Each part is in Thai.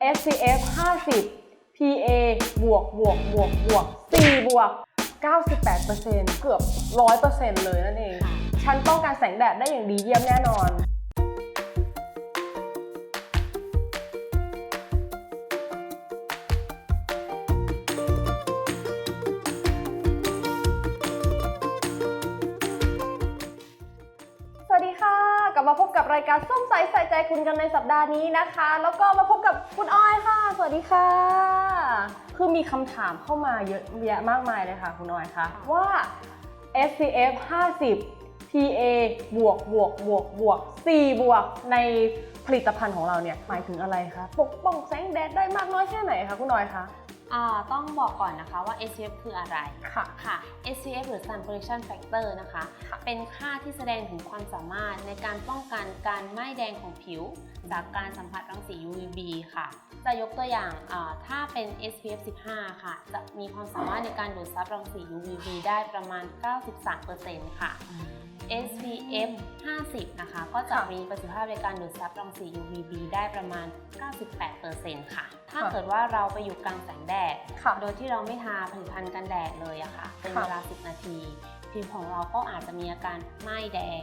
SPF 50 PA บวกบวกบวกบวก4บวก 98%เกือบ 100%เลยนั่นเอง ฉันป้องกันแสงแดดได้อย่างดีเยี่ยมแน่นอน ลับมาพบกับรายการส้มใสใส่ใจคุณกันในสัปดาห์นี้นะคะ แล้วก็มาพบกับคุณอ้อยค่ะ สวัสดีค่ะ คือมีคำถามเข้ามาเยอะแยะมากมายเลยค่ะ คุณอ้อยคะว่า SPF 50 PA บวกบวกบวกบวก4บวกในผลิตภัณฑ์ของเราเนี่ยหมายถึงอะไรคะปกป้องแสงแดดได้มากน้อยแค่ไหนคะคุณอ้อยคะ ต้องบอกก่อนนะคะว่า SPF คืออะไรค่ะค่ะ SPF หรือ Sun Protection Factor นะคะ เป็นค่าที่แสดงถึงความสามารถในการป้องกันการไหม้แดงของผิว จากการสัมผัสรังสี UVB ค่ะ จะยกตัวอย่างอ่าถ้าเป็น SPF 15 ค่ะ จะมีความสามารถในการดูดซับรังสี UVB ได้ประมาณ 93%ค่ะ SPF 50 นะคะ ก็จะค่ะมีประสิทธิภาพในการดูดซับรังสี UVB ได้ประมาณ 98%ค่ะ ถ้าค่ะเกิดว่าเราไปอยู่กลางแสงแดดค่ะโดยที่เราไม่ทาผลิตภัณฑ์กันแดดเลยอะค่ะ เป็นค่ะเวลา 10 นาทีผิวของเราก็อาจจะมีอาการไหม้แดง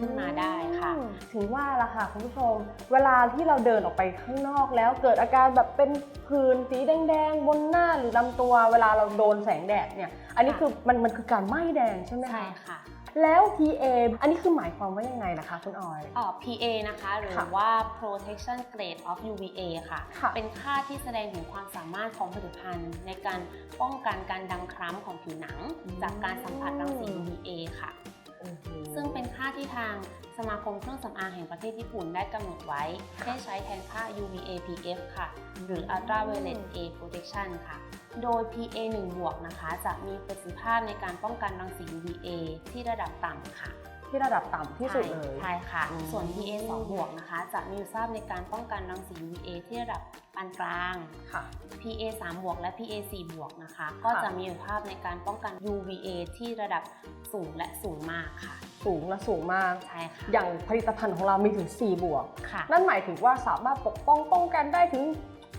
ขึ้นมาได้ค่ะอืมถึงว่าละค่ะคุณผู้ชม เวลาที่เราเดินออกไปข้างนอกแล้วเกิดอาการแบบเป็นผื่นสีแดงๆ บนหน้าหรือลำตัว เวลาเราโดนแสงแดดเนี่ย อันนี้ค่ะคือมันมันคือการไหม้แดงใช่ไหมคะ ใช่ค่ะ แล้ว PA อันนี้คือหมายความว่ายังไงนะคะคุณออยเอ่อ PA นะคะ หรือค่ะว่า protection grade of UVA ค่ะ ค่ะ เป็นค่าที่แสดงถึงความสามารถของผลิตภัณฑ์ ในการป้องกันการดำคล้ำของผิวหนังอืมจากการสัมผัสรังสี UVA ค่ะซึ่งเป็นค่าที่ทางสมาคมเครื่องสำอางแห่งประเทศญี่ปุ่นได้กำหนดไว้ให้ใช้แทนค่า UVA PF ค่ะ หรือ Ultraviolet A Protection ค่ะ โดย PA 1บวกนะคะ จะมีประสิทธิภาพในการป้องกันรังสี UVA ที่ระดับต่ำค่ะ ที่ระดับต่ำที่สุดเลยใช่ค่ะอืมส่วน PA 2บวกนะคะ จะมีประสิทธิภาพในการป้องกันรังสี UVA ที่ระดับปานกลาง ค่ะ PA 3บวกและ PA 4บวกนะคะ ก็จะมีประสิทธิภาพในการป้องกัน UVA ที่ระดับสูงและสูงมากค่ะ สูงและสูงมาก ใช่ค่ะ อย่างผลิตภัณฑ์ของเรามีถึง 4 บวกค่ะนั่นหมายถึงว่าสามารถปกป้องป้องกันได้ถึง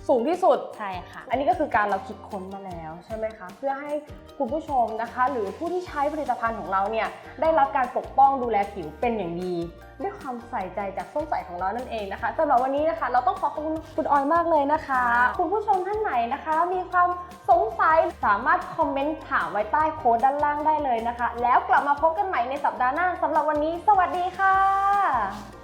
สูงที่สุด ใช่ค่ะ อันนี้ก็คือการเราคิดค้นมาแล้วใช่ไหมคะ เพื่อให้คุณผู้ชมนะคะ หรือผู้ที่ใช้ผลิตภัณฑ์ของเราเนี่ยได้รับการปกป้องดูแลผิวเป็นอย่างดี ด้วยความใส่ใจจากส้มใสของเรานั่นเองนะคะสำหรับวันนี้นะคะ เราต้องขอขอบคุณคุณออยมากเลยนะคะค่ะคุณผู้ชมท่านไหนนะคะ มีความสงสัยสามารถคอมเมนต์ถามไว้ใต้โพสต์ด้านล่างได้เลยนะคะ แล้วกลับมาพบกันใหม่ในสัปดาห์หน้าสำหรับวันนี้ สวัสดีค่ะ